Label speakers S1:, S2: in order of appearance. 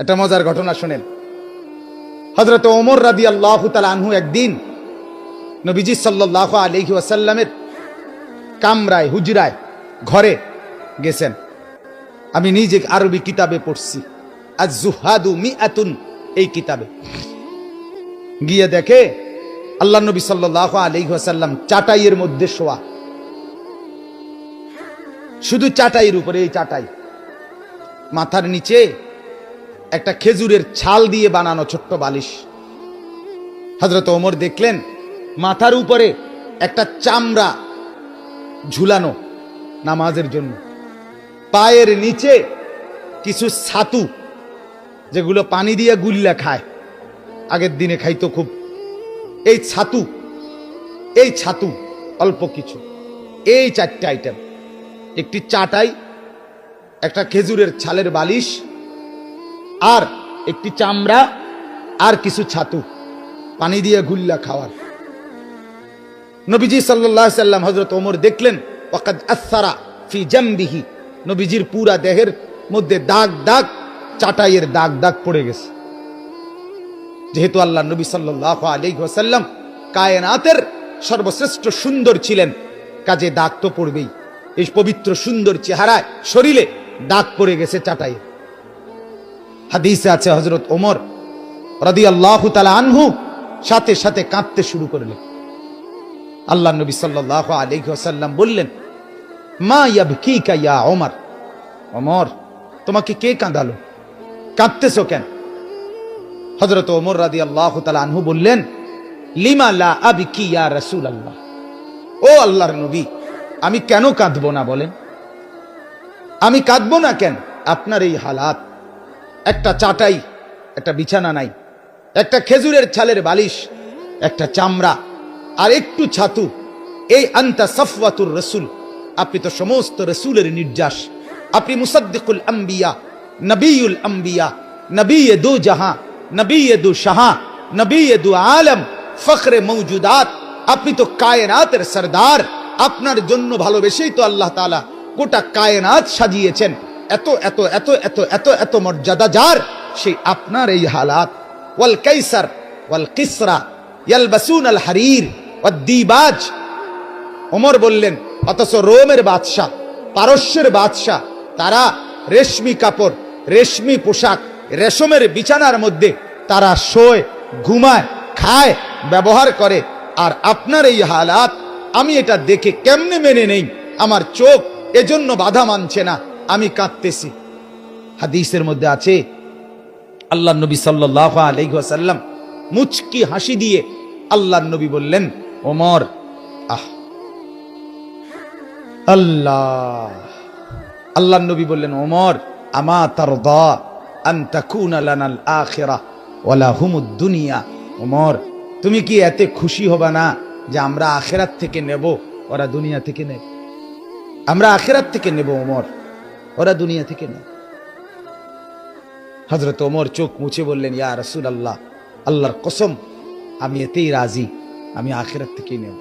S1: একটা মজার ঘটনা শোনেন। হজরত ওমর রাদি আল্লাহ আনহু একদিন নবীজি সাল্লাহ আলহি ওয়াসাল্লামের কামরায়, হুজরায় ঘরে গেছেন। আমি নিজে আরবি কিতাবে পড়ছি। আজ জুহাদু মি আতুন এই কিতাবে। গিয়ে দেখে আল্লাহ নবী সাল্লাহ আলহি ওয়াসাল্লাম চাটাইয়ের মধ্যে শোয়া। শুধু চাটাইয়ের উপরে এই চাটাই। মাথার নিচে একটা খেজুরের ছাল দিয়ে বানানো ছোট্ট বালিশ। হজরত ওমর দেখলেন, মাথার উপরে একটা চামড়া ঝুলানো নামাজের জন্য। পায়ের নিচে কিছু ছাতু, যেগুলো পানি দিয়ে গুল্লা খায়। আগের দিনে খাইতো খুব। এই ছাতু এই ছাতু, অল্প কিছু। এই চারটে আইটেম একটি চাটাই, একটা খেজুরের ছালের বালিশ আর একটি চামড়া আর কিছু ছাতু, পানি দিয়ে গুল্লা খাওয়ার। নবীজি সাল্লাহ সাল্লাম হজরত ওমর দেখলেন ফি নবীজির পুরা দেহের মধ্যে দাগ দাগ, চাটাইয়ের দাগ দাগ পড়ে গেছে। যেহেতু আল্লাহ নবী সাল্লাহ আলাইসাল্লাম কায়নাতের সর্বশ্রেষ্ঠ সুন্দর ছিলেন, কাজে দাগ তো পড়বেই। এই পবিত্র সুন্দর চেহারায়, শরীরে দাগ পড়ে গেছে চাটাইয়ের হাদিসে আছে হজরত ওমর রাদি আল্লাহ আনহু সাথে সাথে কাঁদতে শুরু করলেন আল্লাহ নবী সাল্লাহ আলহাসাল্লাম বললেন, মা ইয়াবকিকা ইয়া ওমর? ওমর, তোমাকে কে কাঁদালো? কাঁদতেছো কেন? হজরত ওমর রাদি আল্লাহ আনহু বললেন, লিমা লা আবকি ইয়া রাসূল আল্লাহ ও আল্লাহর নবী, আমি কেন কাঁদবো না বলেন? আমি কাঁদবো না কেন? আপনার এই হালাত একটা চাটাই, একটা বিছানা নাই, একটা খেজুরের ছালের বালিশ, একটা চামড়া, আর একটু ছাতু। এই আন্তা সফওয়াতুর রসুল, আপনি তো সমস্ত রসুলের নির্যাস। আপনি মুসাদ্দিকুল আম্বিয়া, নবীউল আম্বিয়া নবী দু জাহাঁ নবী দু শাহা নবী দু আলম, ফখরে মৌজুদাত। আপনি তো কায়নাতের সরদার। আপনার জন্য ভালোবেসেই তো আল্লাহ তালা গোটা কায়নাত সাজিয়েছেন। এত এত এত এত এত এত মর্যাদা যার? সেই আপনার এই হালাত। ওয়াল কাইসার, ওয়াল কিসরা, ইয়ালবাসুন আল হারির দিবাজ। ওমর বললেন, অথচ রোমের বাদশাহ, পারস্যের বাদশাহ, তারা রেশমি কাপড়, রেশমি পোশাক, রেশমের বিছানার মধ্যে তারা শোয়, ঘুমায়, খায়, ব্যবহার করে। আর আপনার এই হালাত, আমি এটা দেখে কেমনে মেনে নেই? আমার চোখ এজন্য বাধা মানছে না। আমি কাঁদতেছি। হাদিসের মধ্যে আছে, আল্লাহ নবী সাল্লাহ আলহাসাল্লাম মুচকি হাসি দিয়ে আল্লাহ নবী বললেন, ওমর, আহ, আল্লাহ। আল্লাহ নবী বললেন, ওমর দুনিয়া। ওমর, তুমি কি এতে খুশি হবা না যে আমরা আখেরাত থেকে নেব? ওরা দুনিয়া থেকে নেব। আমরা আখেরাত থেকে নেব, ওমর। ওরা দুনিয়া থেকে না। হজরত ওমর চোখ মুছে বললেন, ইয়া রসুল আল্লাহ আল্লাহর কসম, আমি এতেই রাজি, আমি আখেরাত থেকেই নেব।